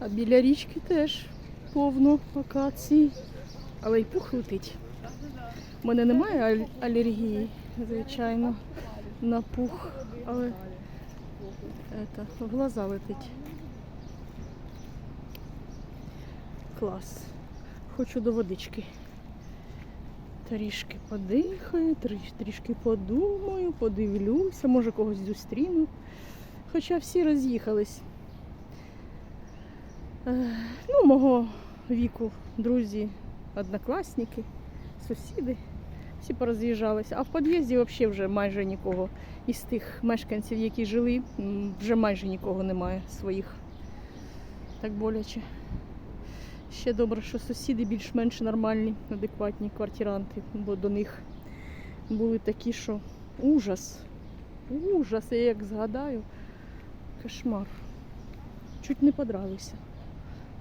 А біля річки теж повно акації. Але й пух летить. У мене немає алергії, звичайно, на пух, але это, в глаза летить. Клас. Хочу до водички. Трішки подихаю, трішки подумаю, подивлюся, може когось зустріну. Хоча всі роз'їхались. Ну, мого віку, друзі, однокласники, сусіди. Всі пороз'їжджалися. А в під'їзді взагалі вже майже нікого із тих мешканців, які жили, вже майже нікого немає своїх. Так боляче. Ще добре, що сусіди більш-менш нормальні, адекватні квартиранти, бо до них були такі, що ужас. Ужас, я як згадаю. Кошмар. Чуть не подралися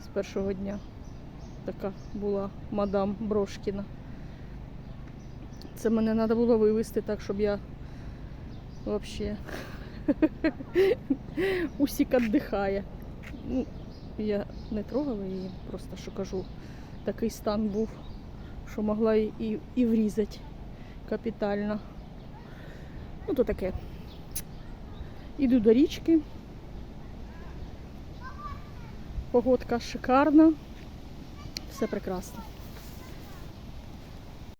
з першого дня. Така була мадам Брошкіна. Це мене треба було вивезти так, щоб я взагалі усік віддихає. Ну, я не трогала її, просто що кажу, такий стан був, що могла і, і, і врізати капітально. Ну, то таке. Іду до річки. Погодка шикарна. Все прекрасно.